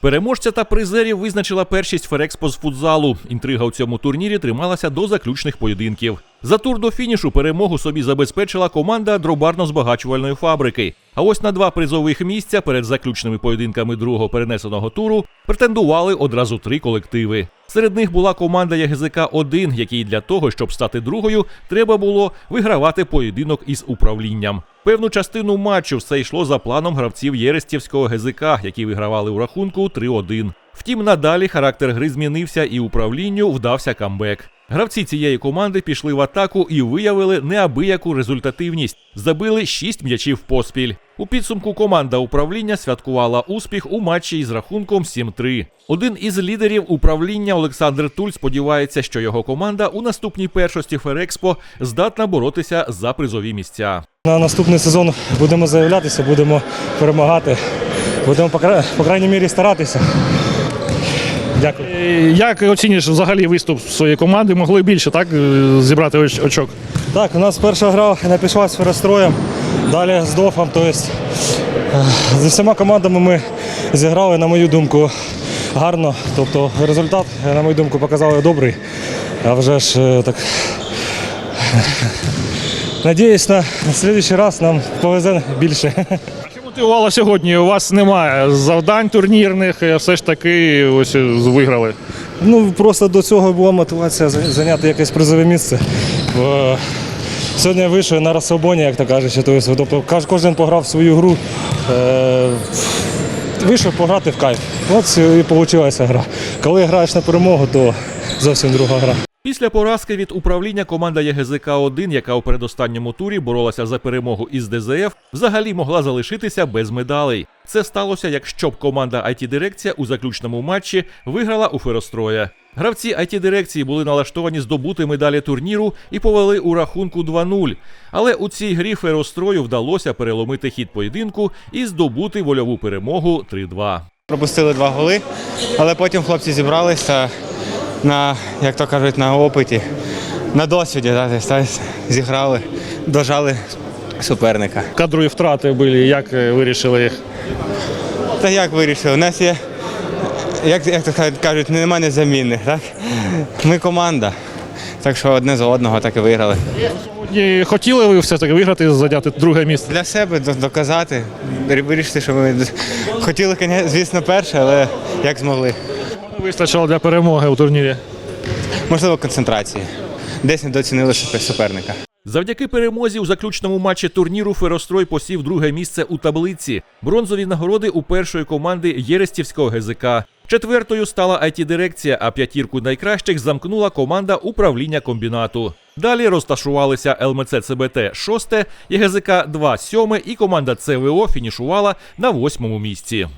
Переможця та призерів визначила першість Ферекспо з футзалу. Інтрига у цьому турнірі трималася до заключних поєдинків. За тур до фінішу перемогу собі забезпечила команда дробарно-збагачувальної фабрики. А ось на два призових місця перед заключними поєдинками другого перенесеного туру претендували одразу три колективи. Серед них була команда ягзк 1 якій для того, щоб стати другою, треба було вигравати поєдинок із управлінням. Певну частину матчу все йшло за планом гравців Єрестівського ГЗК, які вигравали у рахунку 3-1. Втім, надалі характер гри змінився і управлінню вдався камбек. Гравці цієї команди пішли в атаку і виявили неабияку результативність. Забили 6 м'ячів поспіль. У підсумку команда управління святкувала успіх у матчі із рахунком 7-3. Один із лідерів управління Олександр Туль сподівається, що його команда у наступній першості Ферекспо здатна боротися за призові місця. На наступний сезон будемо заявлятися, будемо перемагати. Будемо, по крайній мірі, старатися. Дякую. Е, Як оцінюєш взагалі виступ своєї команди? Могли більше так е, зібрати очок? Так, у нас перша гра не пішла з феростроєм, далі з дофом. Тобто, е, зі всіма командами ми зіграли, на мою думку, гарно. Тобто результат, на мою думку, показали добрий. А вже ж так. Надіюсь, на наступний раз нам повезе більше. Мотивувало сьогодні? У вас немає завдань турнірних, е, все ж таки ось е, виграли. Ну, просто до цього була мотивація зайняти якесь призове місце. Сьогодні я вийшов на розслабоні, як то. Тобто, тобто кожен пограв свою гру. Е, вийшов пограти в кайф. От і вийшла гра. Коли граєш на перемогу, то зовсім друга гра. Після поразки від управління команда ягзк 1 яка у передостанньому турі боролася за перемогу із ДЗФ, взагалі могла залишитися без медалей. Це сталося, якщо б команда it дирекція у заключному матчі виграла у Феростроя. Гравці it дирекції були налаштовані здобути медалі турніру і повели у рахунку 2-0. Але у цій грі Ферострою вдалося переломити хід поєдинку і здобути вольову перемогу 3-2. Пропустили два голи, але потім хлопці зібралися на, як то кажуть, на опиті, на досвіді да, зіграли, дожали суперника. Кадрові втрати були, як е, вирішили їх? Та як вирішили? У нас є, як, як то кажуть- немає незамінних. Так? Ми команда. Так що одне за одного так і виграли. Сьогодні хотіли ви все таки виграти, зайняти друге місце? Для себе доказати, вирішити, що ми хотіли, звісно, перше, але як змогли. Вистачило для перемоги у турнірі. Можливо, концентрації. Десь недооцінили супер- суперника. Завдяки перемозі у заключному матчі турніру Ферострой посів друге місце у таблиці. Бронзові нагороди у першої команди Єрестівського ГЗК. Четвертою стала it дирекція а п'ятірку найкращих замкнула команда управління комбінату. Далі розташувалися ЛМЦ ЦБТ 6, ЄГЗК 2 7 і команда ЦВО фінішувала на восьмому місці.